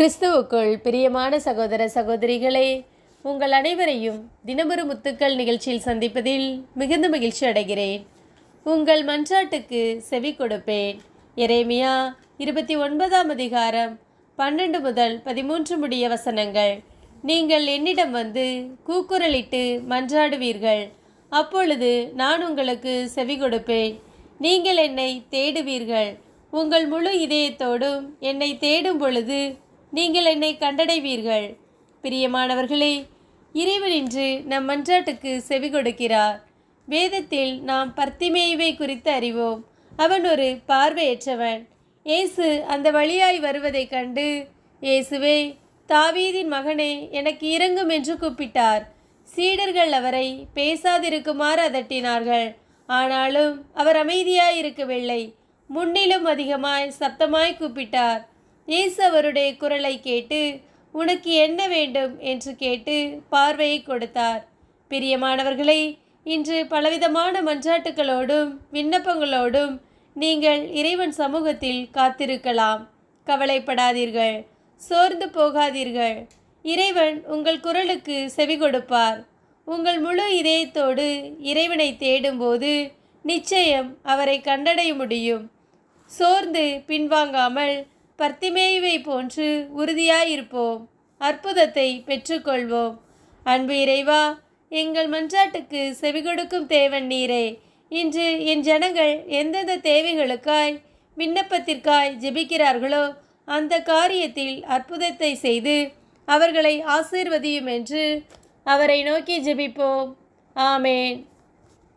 கிறிஸ்துவுக்குள் பிரியமான சகோதர சகோதரிகளே உங்கள் அனைவரையும் தினமொரு முத்துக்கள் நிகழ்ச்சியில் சந்திப்பதில் மிகுந்த மகிழ்ச்சி அடைகிறேன். உங்கள் மன்றாட்டுக்கு செவி கொடுப்பேன். எரேமியா இருபத்தி ஒன்பதாம் அதிகாரம் பன்னெண்டு முதல் பதிமூன்று முடிய வசனங்கள். நீங்கள் என்னிடம் வந்து கூக்குரலிட்டு மன்றாடுவீர்கள். அப்பொழுது நான் உங்களுக்கு செவி கொடுப்பேன். நீங்கள் என்னை தேடுவீர்கள். உங்கள் முழு இதயத்தோடும் என்னை தேடும் பொழுது நீங்கள் என்னை கண்டடைவீர்கள். பிரியமானவர்களே இறைவன் இன்று நம் மன்றாட்டுக்கு செவி கொடுக்கிறார். வேதத்தில் நாம் பர்த்திமேயுவை குறித்து அறிவோம். அவன் ஒரு பார்வையற்றவன். இயேசு அந்த வழியாய் வருவதைக் கண்டு இயேசுவே தாவீதின் மகனே எனக்கு இறங்கும் என்று கூப்பிட்டார். சீடர்கள் அவரை பேசாதிருக்குமாறு அதட்டினார்கள். ஆனாலும் அவர் அமைதியாய் இருக்கவில்லை. முன்னிலும் அதிகமாய் சப்தமாய் கூப்பிட்டார். இயேசு குரலை கேட்டு உனக்கு என்ன வேண்டும்? என்று கேட்டு பார்வையை கொடுத்தார். பிரியமானவர்களே இன்று பலவிதமான மன்றாட்டுகளோடும் விண்ணப்பங்களோடும் நீங்கள் இறைவன் சமூகத்தில் காத்திருக்கலாம். கவலைப்படாதீர்கள் சோர்ந்து போகாதீர்கள். இறைவன் உங்கள் குரலுக்கு செவி கொடுப்பார். உங்கள் முழு இதயத்தோடு இறைவனை தேடும்போது நிச்சயம் அவரை கண்டடைய முடியும். சோர்ந்து பின்வாங்காமல் பர்த்திமேயுவை போன்று உறுதியாயிருப்போம். அற்புதத்தை பெற்றுக்கொள்வோம். அன்பு இறைவா எங்கள் மன்றாட்டுக்கு செவிகொடுக்கும் தேவன் நீரே. இன்று என் ஜனங்கள் எந்தெந்த தேவைகளுக்காய் விண்ணப்பத்திற்காய் ஜெபிக்கிறார்களோ அந்த காரியத்தில் அற்புதத்தை செய்து அவர்களை ஆசீர்வதியும் என்று அவரை நோக்கி ஜெபிப்போம். ஆமேன்.